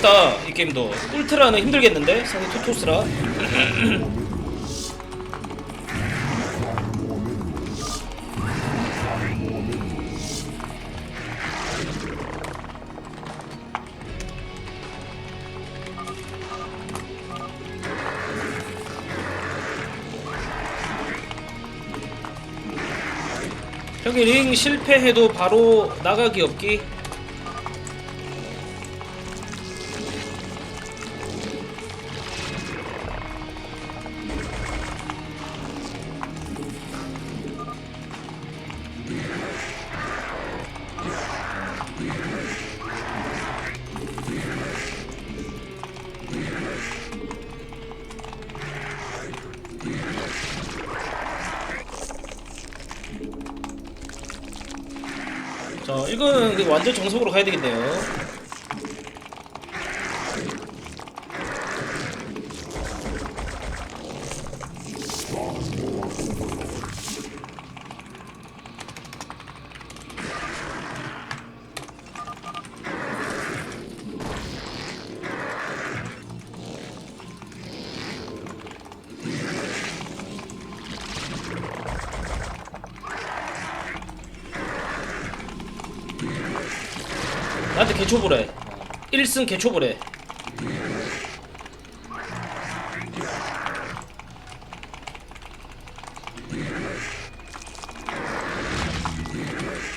지겠다 이 게임도 울트라는 힘들겠는데? 상대 토토스라. 형이 링 실패해도 바로 나가기 없기 이거는 완전 정석으로 가야 되겠네요 개초보래. 1승 개초보래.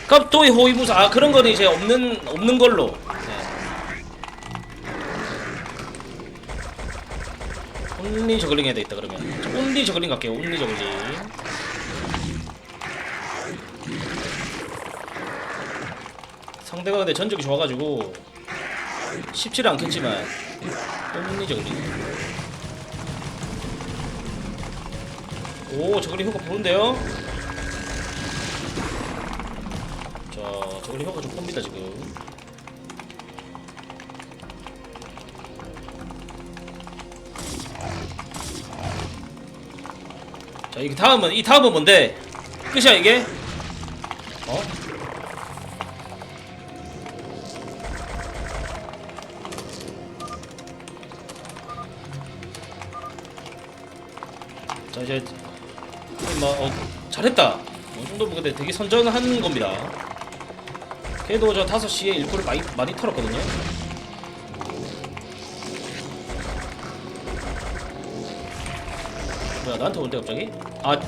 갑도의 호위무사. 아 그런 거는 이제 없는 없는 걸로. 네. 온리 저글링 해야 되겠다 그러면. 온리 저글링 갈게요. 온리 저글링 상대가 근데 전적이 좋아가지고 쉽지는 않겠지만 온리 저글링 오 저글링 효과 보는데요? 자 저글링 효과 좀 봅니다 지금. 자 이게 다음은 이 다음은 뭔데? 끝이야 이게 뭐 어, 잘했다. 어느 정도면 근데 되게 선전한 겁니다. 걔도 저 5시에 일부를 많이, 많이 털었거든요. 뭐야 나한테 온대 갑자기? 아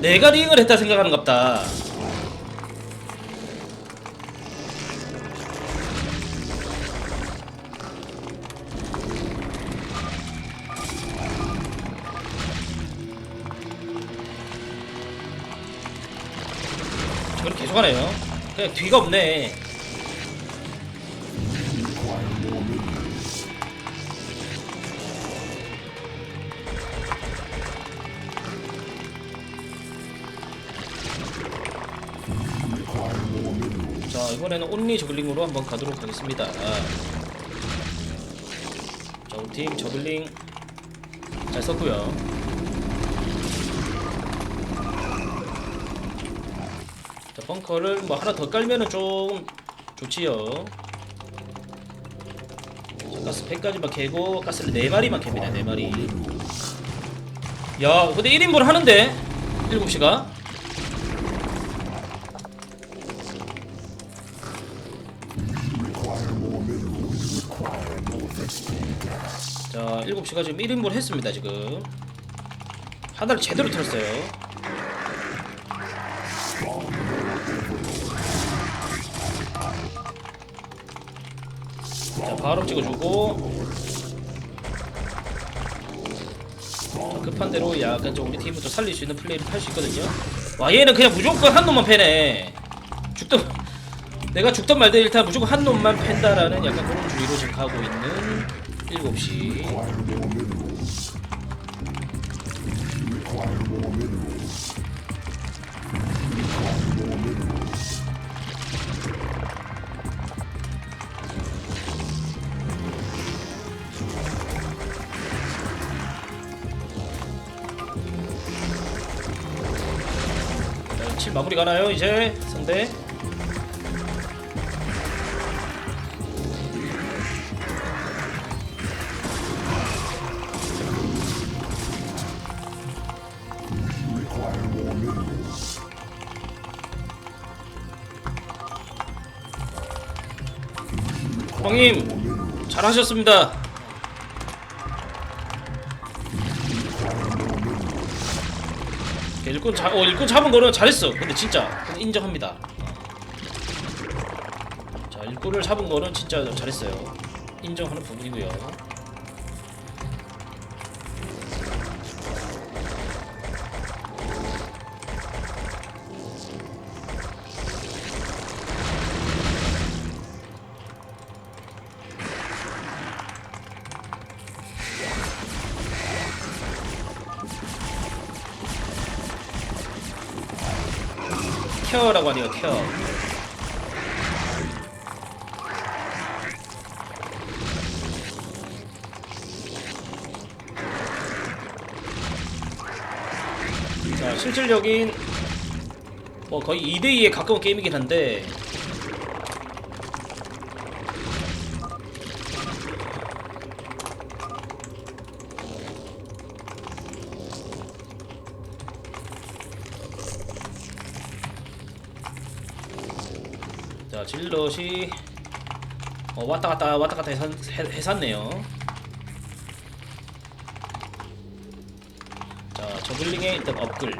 내가 링을 했다 생각하는 갑다 저걸 계속 하네요. 그냥 뒤가 없네. 자 이번에는 온리 저글링으로 한번 가도록 하겠습니다. 자 우리 팀 저글링 잘 썼고요 벙커를 뭐 하나 더 깔면은 좀 좋지요. 자, 가스 100까지만 캐고 가스를 4마리만 캡니다 4마리. 야 근데 1인분 하는데? 7시가? 자 7시가 지금 1인분 했습니다 지금. 하나를 제대로 털었어요 자 바로 찍어주고. 자, 급한 대로 약간 좀 우리 또 살릴 수 있는 플레이를 할 수 있거든요. 와 얘는 그냥 무조건 한 놈만 패네. 죽던 내가 죽던 말든 일단 무조건 한 놈만 팬다라는 약간 그런 주의로 지금 가고 있는 7시 마무리 가나요 이제? 상대? 형님 잘하셨습니다. 일꾼 잡, 어 일꾼 잡은 거는 잘했어. 근데 진짜 인정합니다. 자 일꾼을 잡은 거는 진짜 잘했어요. 인정하는 부분이고요. 케어라고 하네요. 케어. 자 실질적인 뭐 거의 2대2에 가까운 게임이긴 한데 왔다 갔다 왔다 갔다 해산, 해, 해샀네요. 자 저글링에 일단 업글.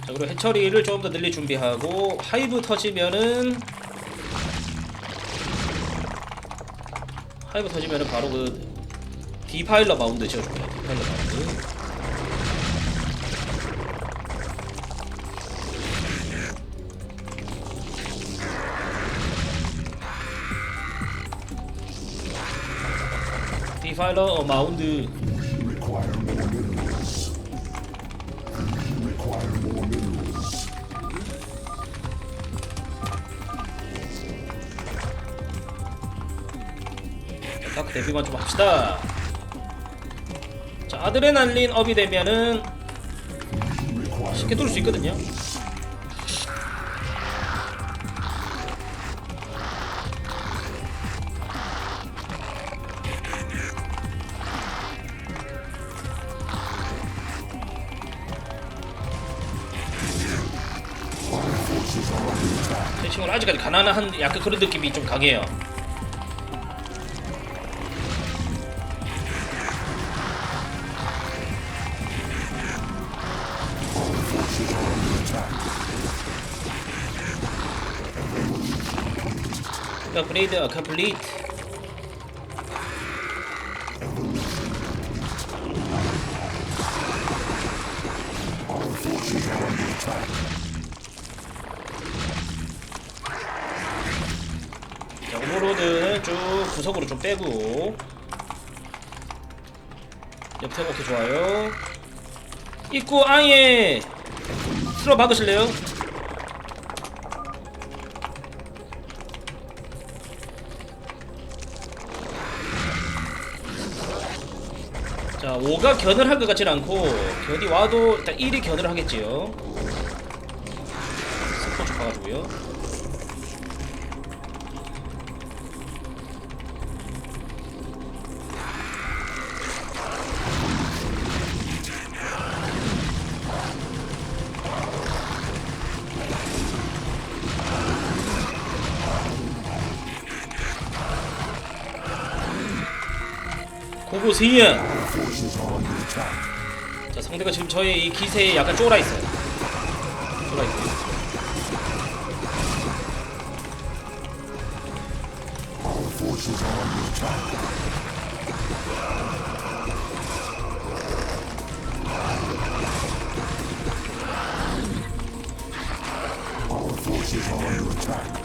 자 그리고 해처리를 조금 더 늘릴 준비하고 하이브 터지면은 하이브 터지면은 바로 그 디파일러 마운드 지어줍니다 디파일러 마운드. 디파일러 어, 마운드 딱 데뷔만 좀 합시다. 자, 아드레날린 업이 되면은 쉽게 뚫을 수 있거든요. 제 친구는 아직까지 가난한 약간 그런 느낌이 좀 강해요. 어, 컴플리트 자, 오버로드는 쭉 구석으로 좀 빼고. 옆에 오케이 좋아요? 입구 아예 틀어 막으실래요? 자 5가 견을 할 것 같진 않고 견이 와도 일단 1이 견을 하겠지요. 스포 좀 봐가지고요. 고고세이야 자 상대가 지금 저의 이 기세에 약간 쫄아 있어요. 쫄아. Our forces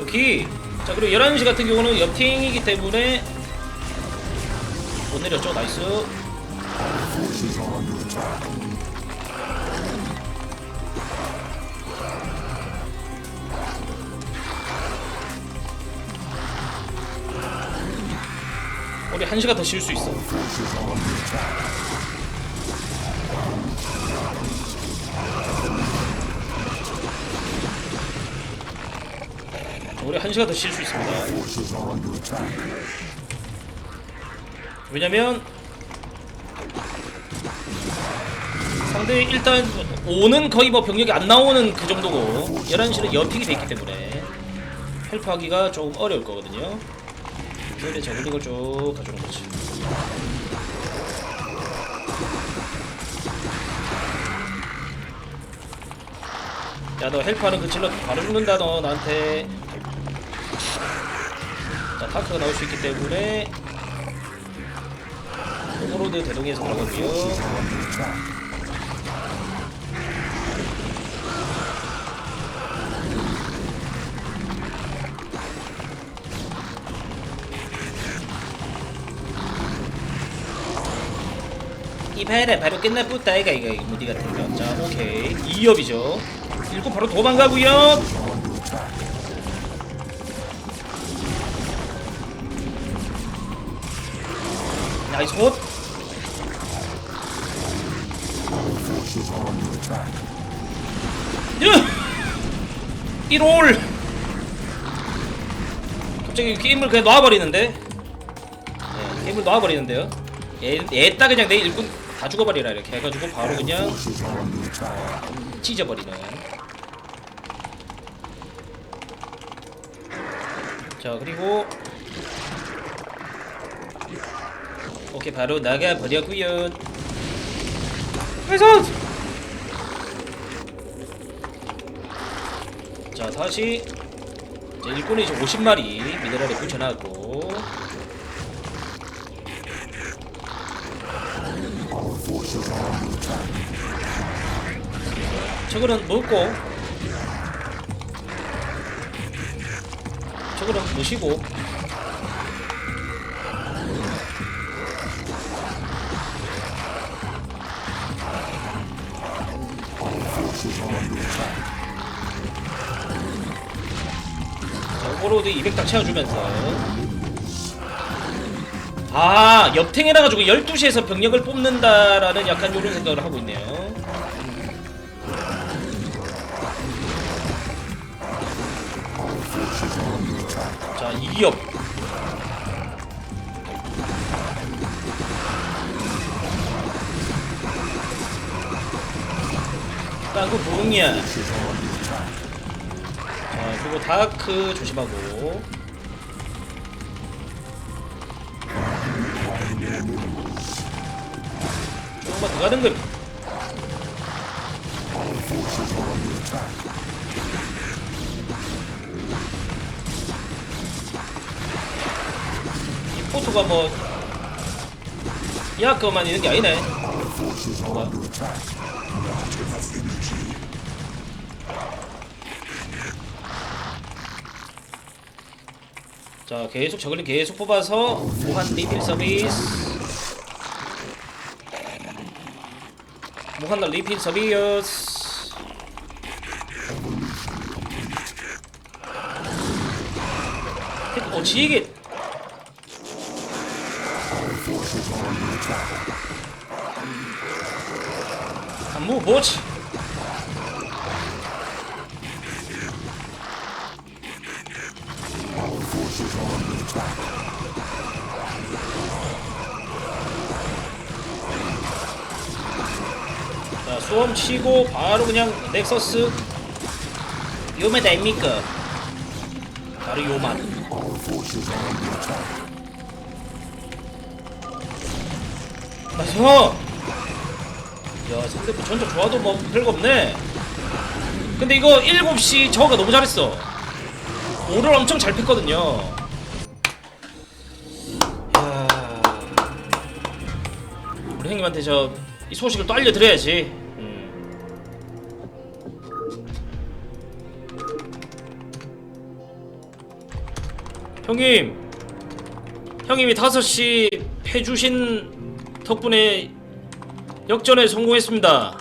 여기 자 그리고 11시 같은 경우는 옆팅이기 때문에 못 내렸죠? 나이스. 우리 1시간 더 쉴 수 있어. 한 시간 더쉴 수 있습니다. 왜냐면 상대 일단 5는 거의 뭐 병력이 안 나오는 그 정도고 11시는 연픽이 돼 있기 때문에 헬프하기가 조금 어려울 거거든요. 그래서 저글링을 쭉 가져오는 거지. 야너 헬프하는 그 질러 바로 죽는다 너 나한테 자 타크가 나올 수 있기 때문에 오버로드 대동에서 들어가고요 이발에 바로 끝나붙다 이가 이거 무디 같은 거. 자 오케이 2업이죠. 읽고 바로 도망가고요. 나이스 under attack. 1홀 갑자기 게임을 그냥 놔버리는데 네, 게임을 놔버리는데요 얘, 얘따 그냥 내 일꾼 다 죽어버리라 이렇게 해가지고 바로 그냥 attack. 찢어버리는 자 그리고 오케이 바로 나가버렸구요. 그래서 자 다시. 이제 일꾼이 이제 50마리 미네랄에 붙여놨고. 저거는 먹고. 저거는 무시고 자, 오버로드 200당 채워주면서. 아 옆탱해라 가지고 12시에서 병력을 뽑는다라는 약간 요런 생각을 하고 있네요. 자 2업 땅그 부흥이야 그리고 다크 조심하고 조금만 더 가는. 이 포토가 뭐 야그만 있는 게 아니네 forces 자 계속 저글링 계속 뽑아서 무한 리필 서비스. 무한 리필 서비스. 어 지게. 안무 뭐지 자 수험 치고 바로 그냥 넥서스. 요메다 입니까? 바로 요만. 나서 야 상대편 전적 좋아도 뭐 별거 없네. 근데 이거 7시 저가 너무 잘했어 오를 엄청 잘 폈거든요 야 우리 형님한테 저 이 소식을 또 알려드려야지 음. 형님 형님이 5시 패주신 덕분에 역전에 성공했습니다.